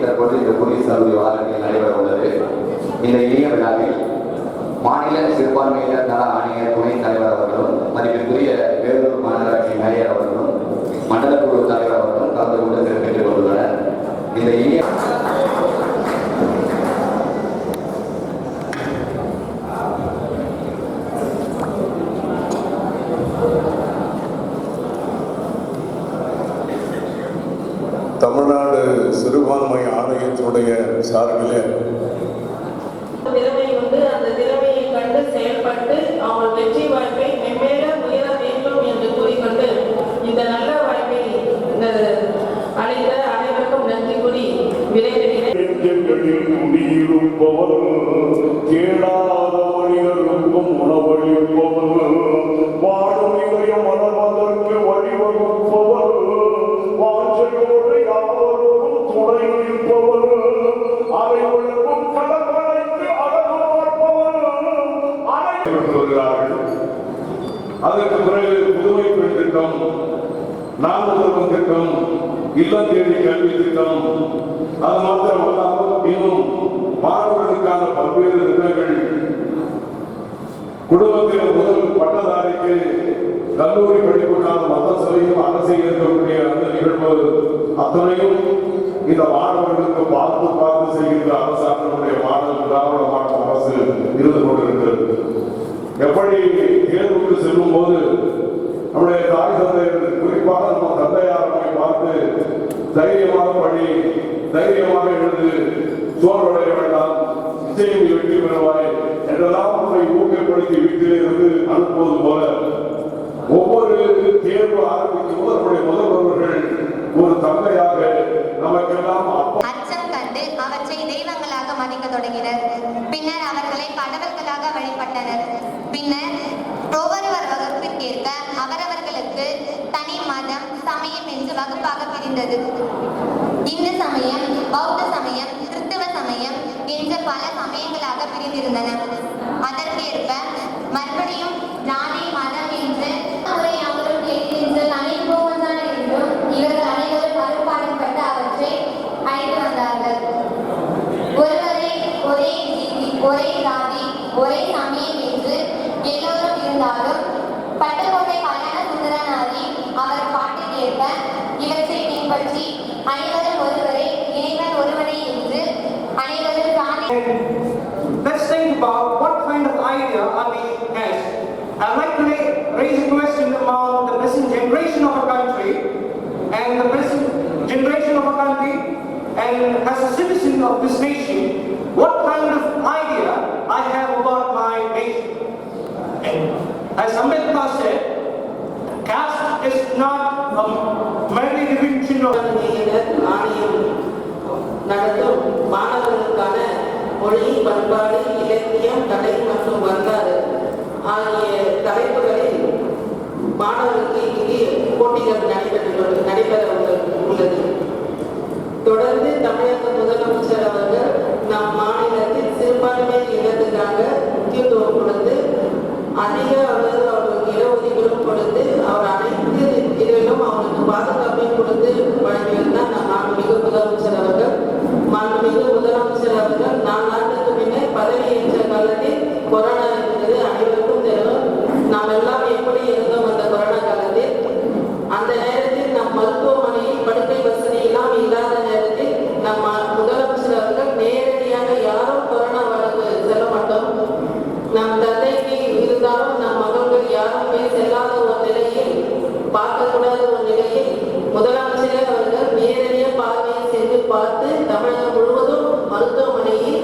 தற்போது இந்த போலீஸ் சலுகை வாரத்தில் நடைபெற உள்ளது. இந்த இனிய விழாவில் மாநில சிறுபான்மையினர் நல ஆணைய துணைத் தலைவர் அவர்களும் மதிப்பிற்குரிய வேலூர் மாநகராட்சி மேயர் அவர்களும் மண்டல குழு தலைவர் அவர்களும் கலந்து கொண்டு சிறப்பித்துக் கொண்டுள்ளனர் இந்த இனிய தமிழ்நாடு சிறுபான்மை ஆணையத்தினுடைய சார்பிலே வருகிறார்கள் அதற்கு பிறகு புதுமை பெண் திட்டம் நான் திட்டம் இல்லம் தேடி கல்வி திட்டம் அது மாத்திரமல்லாமல் இன்னும் மாணவர்களுக்கான பல்வேறு திட்டங்கள். குடும்பத்தில் முதல் பட்டதாரிக்கு கல்லூரி படிப்புக்கான மொத்த செலவையும் அரசு ஏற்கக்கூடிய அந்த நிகழ்வு அத்தனையும் இந்த மாணவர்களுக்கு பார்த்து பார்த்து செய்கின்ற அரசாங்கனுடைய மாடல் திராவிட மாடல் அரசு இருந்து கொண்டிருக்கிறது எப்படி தேர்வுக்கு செல்லும் போது நம்முடைய தாய் தந்தையர் குறிப்பாக நம்ம தந்தையாரை பார்த்து தைரியமாக படி தைரியமாக எழுந்து சோர்வடைய வேண்டாம் நிச்சயம் வெற்றி பெறுவாய் என்றெல்லாம் உங்களை ஊக்கப்படுத்தி வீட்டிலே இருந்து அனுப்புவது போல ஒவ்வொரு தேர்வு ஆரம்பிக்கும் போது பிரிந்தது இந்து சமயம் பௌத்த சமயம் கிறிஸ்தவ சமயம் என்ற பல சமயங்களாக பிரிந்திருந்தன. அதற்கேற்ப மறுபடியும் ஜாதி மதம் என்று முறை அவரும் கேட்கின்ற தனித்துவம்தான் என்றும் இவர்கள் அனைவரும் மறுபாடுபட்டு அவற்றை அழைத்து வந்தார்கள். ஒருவரே ஒரே ஒரே ஜாதி ஒரே சமயம் இவற்றை பின்பற்றி அனைவரும் ஒருவரே இறைவன் ஒருவனே என்று அனைவரும் ஜாதி Let's think about what kind of idea are we as. I'd like to ra- raise a question among the present generation of our country and the present generation of our country and as a citizen of this nation, what kind of idea I have about my nation. And as Ambedkar said, caste is not a ஆணையம் நடத்தும் மாணவர்களுக்கான மொழி பண்பாடு இலக்கியம் கலை மற்றும் வரலாறு ஆகிய தலைப்புகளில் பார்த்து தமிழகம் முழுவதும் மருத்துவமனையில்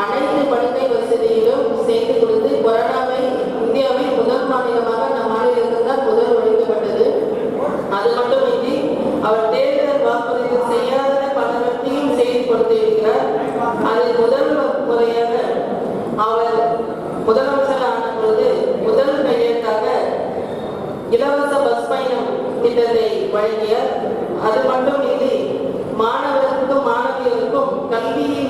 அனைத்து படுக்கை வசதியிலும் செய்து கொடுத்து கொரோனாவை இந்தியாவின் முதல் மாநிலமாக நம் மாநிலத்தில் தான் முதல் ஒழிக்கப்பட்டது அது மட்டுமின்றி அவர் தேர்தல் வாக்குறுதி செய்யாத பலவற்றையும் செய்து கொடுத்திருக்கிறார். அதில் முதல் முறையாக அவர் முதலமைச்சர் ஆன பொழுது முதல் கையெழுத்தாக இலவச பஸ் பயணம் திட்டத்தை வழங்கியார் அது மட்டுமின்றி மாணவர்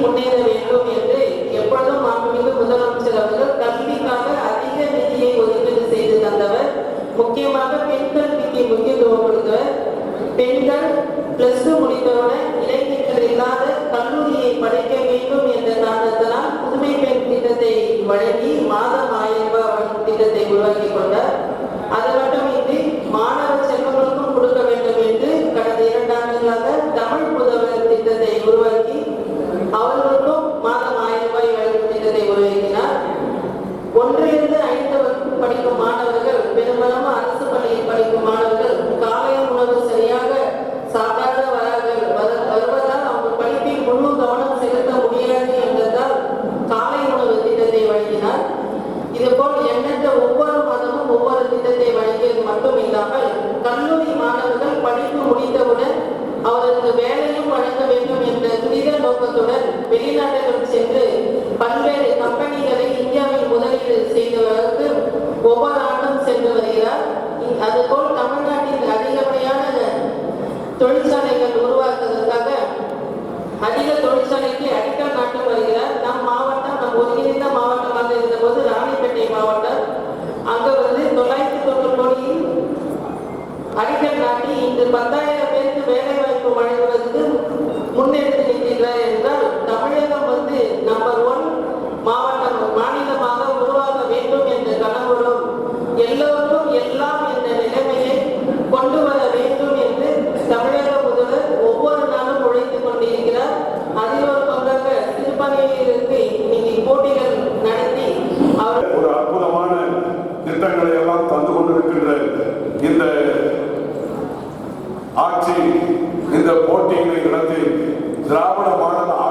முன்னேற வேண்டும் என்று எப்பொழுதும் மாண்புமிகு முதலமைச்சர் அவர்கள் கல்விக்காக அதிக நிதியை ஒதுக்கீடு செய்து தந்தவர். முக்கியமாக பெண் கல்விக்கு முக்கியத்துவம் கொடுத்தவர். பெண்கள் பிளஸ் டூ முடித்தவுடன் இளைஞர்கள் இல்லாத கல்லூரியை படைக்க வேண்டும் என்ற காரணத்தினால் புதுமை பெண் திட்டத்தை வழங்கி மா அவருக்கு வேலையும் வழங்க வேண்டும் என்ற துரித நோக்கத்துடன் வெளிநாடுகளும் சென்று பல்வேறு கம்பெனிகளை இந்தியாவில் முதலீடு செய்தவருக்கு ஒவ்வொரு ஆண்டும் சென்று வருகிறார். அதுபோல் தமிழ்நாட்டில் அதிகப்படியான தொழிற்சாலைகள் உருவாக்குவதற்காக அதிக தொழிற்சாலைக்கு அடிக்கல் நாட்டு வருகிறார். நம் மாவட்டம் நம் ஒருங்கிணைந்த மாவட்டமாக இருந்தபோது ராணிப்பேட்டை மாவட்டம் அங்கு வந்து தொள்ளாயிரத்தி தொண்ணூறு கோடியில் அடிக்கல் நாட்டி இன்று பத்தாயிரம் முன்னெடுத்து என்றால் தமிழகம் வந்து நம்பர் ஒன் மாவட்டம் மாநிலமாக உருவாக வேண்டும் என்ற கனவுடன் எல்லோருக்கும் எல்லாம் என்ற நிலைமையை கொண்டு வர வேண்டும் என்று தமிழக முதல்வர் ஒவ்வொரு நாளும் உழைத்துக் கொண்டிருக்கிறார். அதில் ஒரு பங்காக திருப்பணியிலிருந்து இன்னைக்கு போட்டிகள் நடத்தி அவர் ஒரு அற்புதமான திட்டங்களை எல்லாம் தந்து கொண்டிருக்கின்ற இந்த ஆட்சி இந்த போட்டிகளை நடத்தி திராவிட மாடல்